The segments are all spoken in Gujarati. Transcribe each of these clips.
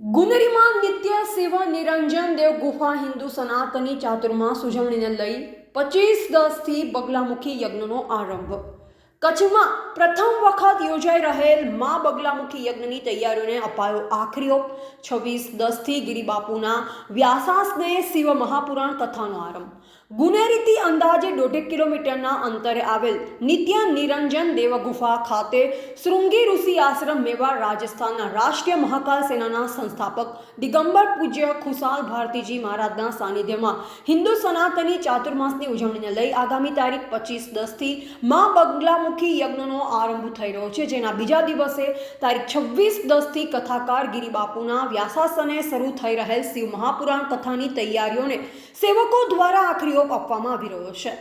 ગુનેરીમાં નિત્ય સેવા નિરંજન દેવ ગુફા હિન્દુ સનાતની ચાતુર્માસ ઉજવણીને લઈ પચીસ દસથી બગલામુખી યજ્ઞનો આરંભ. કચ્છમાં પ્રથમ વખત યોજાઈ રહેલ મા બગલામુખી યજ્ઞની તૈયારીઓને અપાયો આખરીઓ છવ્વીસ દસથી ગિરિબાપુના વ્યાસાસને શિવ મહાપુરાણ કથાનો આરંભ. ગુનેરીથી અંદાજે દોઢેક કિલોમીટરના અંતરે આવેલ નિત્ય નિરંજન દેવ ગુફા ખાતે શૃંગી ઋષિ આશ્રમ મેવાડ રાજસ્થાનના રાષ્ટ્રીય મહાકાલ સેનાના સંસ્થાપક દિગંબર પૂજ્ય ખુશાલ ભારતીજી મહારાજના સાનિધ્યમાં હિન્દુ સનાતની ચાતુર્માસની ઉજવણીને લઈ આગામી તારીખ પચીસ દસથી મા બગલામુખી યજ્ઞનો આરંભ થઈ રહ્યો છે, જેના બીજા દિવસે તારીખ છવ્વીસ દસથી કથાકાર ગિરિબાપુના વ્યાસાસને શરૂ થઈ રહેલ શિવ મહાપુરાણ કથાની તૈયારીઓને સેવકો દ્વારા આખરી ઓપ આપવામાં આવી રહ્યો છે.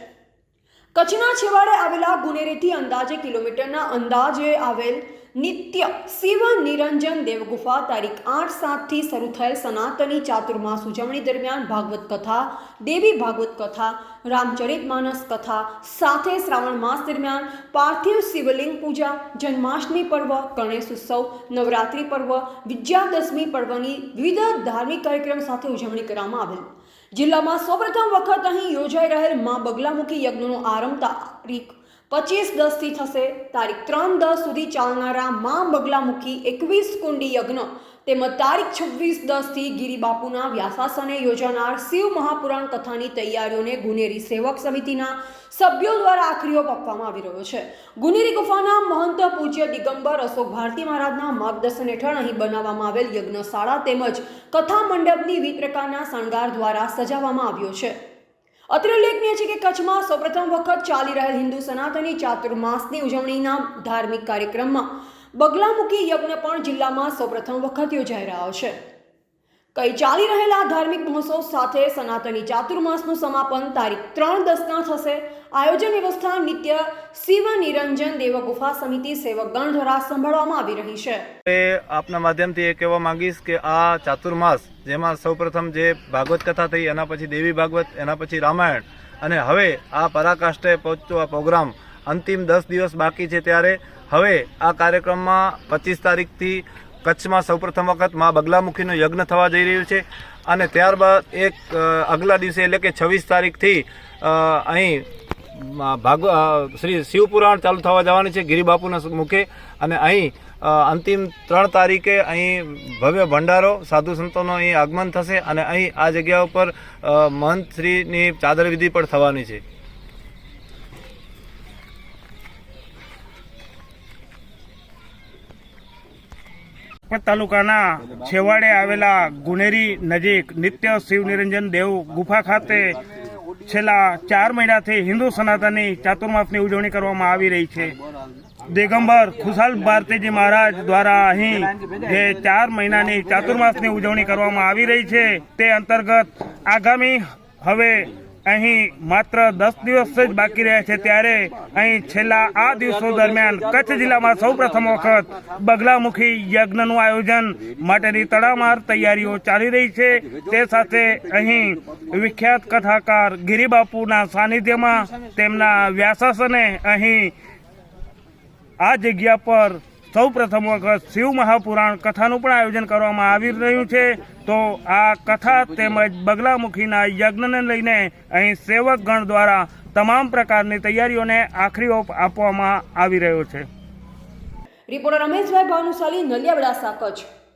કચ્છના છેવાડે આવેલા ગુનેરીથી અંદાજે કિલોમીટરના અંદાજે આવેલ નિત્ય શિવ નિરંજન દેવગુફા તારીખ આઠ સાતથી શરૂ થયેલ સનાતની ચાતુર્માસ ઉજવણી દરમિયાન ભાગવત કથા, દેવી ભાગવત કથા, રામચરિત માનસ કથા, સાથે શ્રાવણ માસ દરમિયાન પાર્થિવ શિવલિંગ પૂજા, જન્માષ્ટમી પર્વ, ગણેશ ઉત્સવ, નવરાત્રિ પર્વ, વિજયાદશમી પર્વની વિવિધ ધાર્મિક કાર્યક્રમ સાથે ઉજવણી કરવામાં આવેલ. જિલ્લામાં સૌપ્રથમ વખત અહીં યોજાઈ રહેલ મા બગલામુખી યજ્ઞનો આરંભ તારીખ પચીસ દસથી થશે. તારીખ ત્રણ દસ સુધી ચાલનારા મા બગલામુખી એકવીસ કુંડી યજ્ઞ તેમજ તારીખ છવ્વીસ દસથી ગિરિબાપુના વ્યાસાસને યોજાનાર શિવ મહાપુરાણ કથાની તૈયારીઓને ગુનેરી સેવક સમિતિના સભ્યો દ્વારા આખરી ઓપ આપવામાં આવી રહ્યો છે. ગુનેરી ગુફાના મહંત પૂજ્ય દિગંબર અશોક ભારતી મહારાજના માર્ગદર્શન હેઠળ અહીં બનાવવામાં આવેલ યજ્ઞશાળા તેમજ કથા મંડપની વિવિધ પ્રકારના શણગાર દ્વારા સજાવવામાં આવ્યો છે. અત્રે ઉલ્લેખનીય છે કે કચ્છમાં સૌપ્રથમ વખત ચાલી રહેલ હિન્દુ સનાતની ચાતુર્માસની ઉજવણીના ધાર્મિક કાર્યક્રમમાં બગલામુખી યજ્ઞ પણ જિલ્લામાં સૌપ્રથમ વખત યોજાઈ રહ્યો છે. કઈ ચાલી રહેલા ધાર્મિક મહોત્સવ સાથે સનાતની ચાતુર્માસનું સમાપન તારીખ ત્રણ દસના થશે. આયોજન વ્યવસ્થા નિત્ય શિવ નિરંજન દેવ ગુફા સમિતિ સેવકગણ દ્વારા સંભાળવામાં આવી રહી છે. એ આપના માધ્યમથી એ કહેવા માંગીશ કે આ ચાતુર્માસ, જેમાં સૌપ્રથમ જે ભાગવત કથા થઈ, એના પછી દેવી ભાગવત, એના પછી રામાયણ અને હવે આ પરાકાષ્ઠે પહોંચતો આ પ્રોગ્રામ અંતિમ દસ દિવસ બાકી છે ત્યારે હવે આ કાર્યક્રમમાં પચીસ તારીખથી કચ્છમાં સૌપ્રથમ વખત મા બગલામુખીનું યજ્ઞ થવા જઈ રહ્યું છે અને ત્યારબાદ એક આગલા દિવસે એટલે કે છવ્વીસ તારીખથી અહીં ભાગ શ્રી શિવપુરાણ ચાલુ થવા જવાની છે ગિરિબાપુના મુખે અને અહીં અંતિમ ત્રણ તારીખે અહીં ભવ્ય ભંડારો સાધુ સંતોનો અહીં આગમન થશે અને અહીં આ જગ્યા ઉપર મહંત શ્રીની ચાદર વિધિ પણ થવાની છે. તાલુકાના છેવાડે આવેલા ગુનેરી નજીક નિત્ય શિવ નિરંજન દેવ ગુફા ખાતે છેલ્લા ચાર મહિનાથી હિન્દુ સનાતનની ચાતુર્માસની ઉજવણી કરવામાં આવી રહી છે. દિગંબર ખુશાલ ભારતીજી મહારાજ દ્વારા અહીં જે ચાર મહિનાની ચાતુર્માસની ઉજવણી કરવામાં આવી રહી છે, તે અંતર્ગત આગામી હવે અહીં માત્ર દસ દિવસ જ બાકી રહ્યા છે ત્યારે અહીં છેલ્લા આ દિવસો દરમિયાન કચ્છ જિલ્લામાં સૌ પ્રથમ વખત બગલામુખી યજ્ઞનું આયોજન માટેની તડામાર તૈયારીઓ ચાલી રહી છે. તે સાથે અહીં વિખ્યાત કથાકાર ગિરિબાપુના સાનિધ્યમાં તેમના વ્યાસાસને અહીં આ જગ્યા પર સૌ પ્રથમ વખત શિવ મહાપુરાણ કથાનું પણ આયોજન કરવામાં આવી રહ્યું છે. તો આ કથા તેમજ બગલામુખીના યજ્ઞને લઈને અહીં સેવકગણ દ્વારા તમામ પ્રકારની તૈયારીઓને આખરી ઓપ આપવામાં આવી રહ્યો છે. રિપોર્ટર રમેશભાઈ ભાનુશાલી નલિયાબડાસા કચ્છ